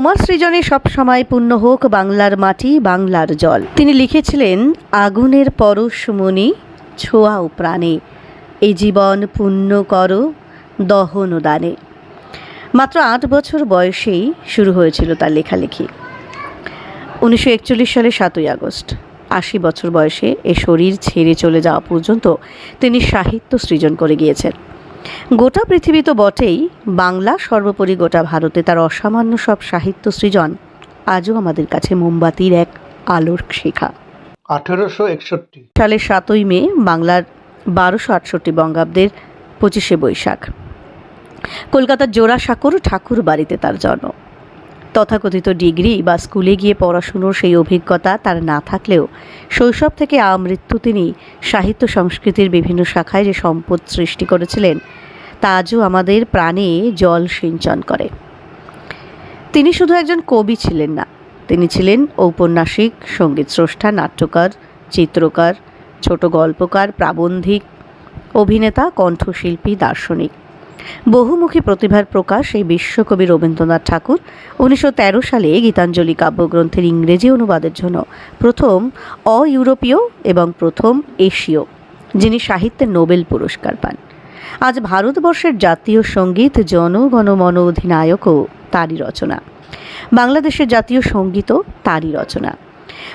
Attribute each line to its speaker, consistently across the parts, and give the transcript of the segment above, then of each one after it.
Speaker 1: তোমার সৃজনে সব সময় পূর্ণ হোক বাংলার মাটি, বাংলার জল। তিনি লিখেছিলেন, আগুনের পরশমণি ছোঁয়া ও প্রাণে। এই জীবন পূর্ণ কর দহন দানে। মাত্র আট বছর বয়সেই শুরু হয়েছিল তার লেখালেখি। উনিশশো একচল্লিশ সালে সাতই আগস্ট, আশি বছর বয়সে এ শরীর ছেড়ে চলে যাওয়া পর্যন্ত তিনি সাহিত্য সৃজন করে গিয়েছেন। গোটা পৃথিবী তো বটেই বাংলা সর্বোপরি গোটা ভারতে তার অসামান্য সব সাহিত্য সৃজন। আজও আমাদের কাছে মোমবাতির এক আলোর শেখা।
Speaker 2: আঠেরোশো একষট্টি।
Speaker 1: সালের সাতই মে বাংলার বারোশো আটষট্টি বঙ্গাব্দের পঁচিশে বৈশাখ। কলকাতার জোড়াসাঁকোর ঠাকুর বাড়িতে তার জন্ম। তথাকথিত ডিগ্রি বা স্কুলে গিয়ে পড়াশুনোর সেই অভিজ্ঞতা তার না থাকলেও শৈশব থেকে আমৃত্যু তিনি সাহিত্য সংস্কৃতির বিভিন্ন শাখায় যে সম্পদ সৃষ্টি করেছিলেন, তা আজও আমাদের প্রাণে জল সিঞ্চন করে। তিনি শুধু একজন কবি ছিলেন না, তিনি ছিলেন ঔপন্যাসিক, সংগীত স্রষ্টা, নাট্যকার, চিত্রকার, ছোট গল্পকার, প্রাবন্ধিক, অভিনেতা, কণ্ঠশিল্পী, দার্শনিক। বহুমুখী প্রতিভার প্রকাশ এই বিশ্বকবি রবীন্দ্রনাথ ঠাকুর উনিশশো তেরো সালে গীতাঞ্জলি কাব্যগ্রন্থের ইংরেজি অনুবাদের জন্য প্রথম অ ইউরোপীয় এবং প্রথম এশীয়, যিনি সাহিত্যে নোবেল পুরস্কার পান। আজ ভারতবর্ষের জাতীয় সংগীত জনগণমন অধিনায়কও তারই রচনা। বাংলাদেশের জাতীয় সঙ্গীতও তারই রচনা।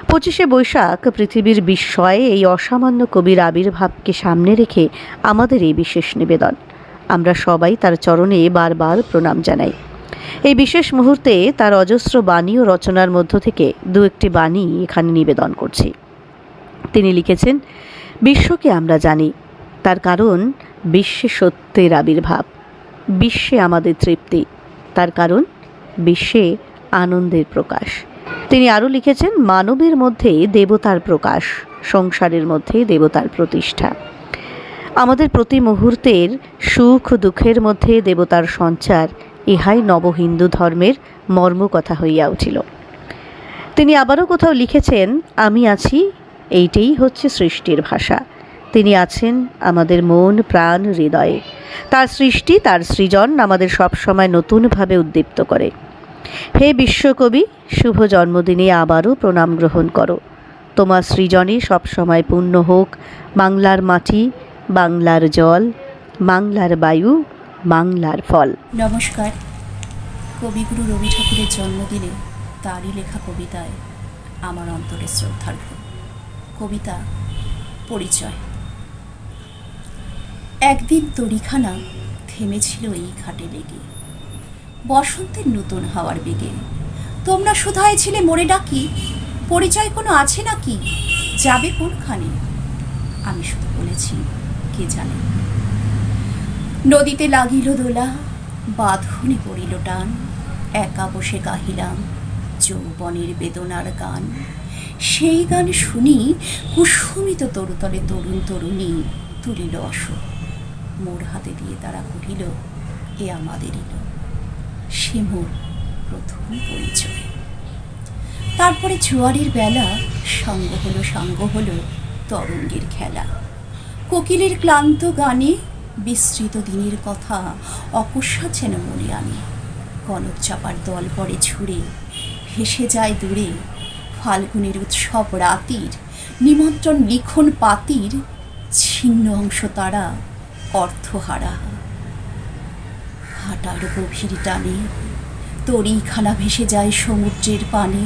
Speaker 1: পঁচিশে বৈশাখ পৃথিবীর বিস্ময়ে এই অসামান্য কবির আবির্ভাবকে সামনে রেখে আমাদের এই বিশেষ নিবেদন। আমরা সবাই তার চরণে বারবার প্রণাম জানাই। এই বিশেষ মুহূর্তে তার অজস্র বাণী ও রচনার মধ্য থেকে দু একটি বাণী এখানে নিবেদন করছি। তিনি লিখেছেন, বিশ্বকে আমরা জানি, তার কারণ বিশ্বে সত্যের আবির্ভাব, বিশ্বে আমাদের তৃপ্তি, তার কারণ বিশ্বে আনন্দের প্রকাশ। তিনি আরও লিখেছেন, মানবের মধ্যে দেবতার প্রকাশ, সংসারের মধ্যে দেবতার প্রতিষ্ঠা। আমাদের প্রতি মুহূর্তের সুখ, দুঃখের মধ্যে দেবতার সঞ্চার, ইহাই নবহিন্দু ধর্মের মর্মকথা হইয়া উঠিল। তিনি আবারও কোথাও লিখেছেন, আমি আছি, এইটাই হচ্ছে সৃষ্টির ভাষা। তিনি আছেন আমাদের মন, প্রাণ, হৃদয়ে। তার সৃষ্টি, তার সৃজন আমাদের সবসময় নতুনভাবে উদ্দীপ্ত করে। হে বিশ্বকবি, শুভ জন্মদিনে আবারও প্রণাম গ্রহণ করো। তোমার সৃজনে সবসময় পূর্ণ হোক, বাংলার মাটি বাংলার জল, বাংলার বায়ু, বাংলার ফল।
Speaker 3: নমস্কার। কবিগুরু রবি ঠাকুরের জন্মদিনে তারই লেখা কবিতায় আমার অন্তরে শ্রদ্ধার্ঘ। কবিতা পরিচয়। একদিন তরিখানা থেমেছিল এই ঘাটে লেগে। বসন্তের নতুন হাওয়ার বেগে। তোমরা শুধায় ছিলে মরে ডাকি। পরিচয় কোনো আছে নাকি? যাবে কোনখানে? আমি শুধু বলেছি কে জানে? নদীতে লাগিল দোলা, বাঁধনে পড়িল টান, একা বসে গাহিলাম যৌবনের বেদনার গান। সেই গান শুনি কুসুমিত তরুতলে তরুণ তরুণী তুলিল অশোক মোর হাতে দিয়ে তারা কহিল, এ আমাদেরই সে মোর প্রথম পরিচয়। তারপরে জোয়ারের বেলা সঙ্গ হলো সঙ্গ হলো তরঙ্গের খেলা। কোকিলের ক্লান্ত গানে বিস্তৃত দিনের কথা অকস্মাৎ যেন মনে আনে। কনক চাপার দল পরে ছুড়ে, ভেসে যায় দূরে। ফাল্গুনের উৎসব রাতির, নিমন্ত্রণ লিখন পাতির, ছিন্ন অংশ তারা অর্থহারা। হাঁটার গভীর টানে তরিখানা ভেসে যায় সমুদ্রের পানে।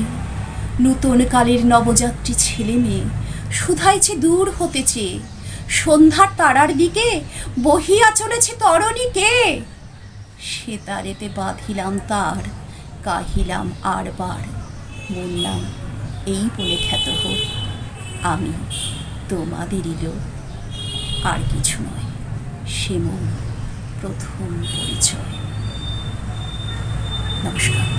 Speaker 3: নূতন কালের নবযাত্রী ছেলে মেয়ে শুধাইছে দূর হতেছে সন্ধ্যার তারার দিকে বহিয়া চলেছে তরণীকে সে তারেতে বাঁধিলাম তার, কাহিলাম আর বার। বললাম, এই বলে খ্যাত হোক, আমি তোমাদেরই লোক। আর কিছু নয়, সে মন প্রথম পরিচয়। নমস্কার।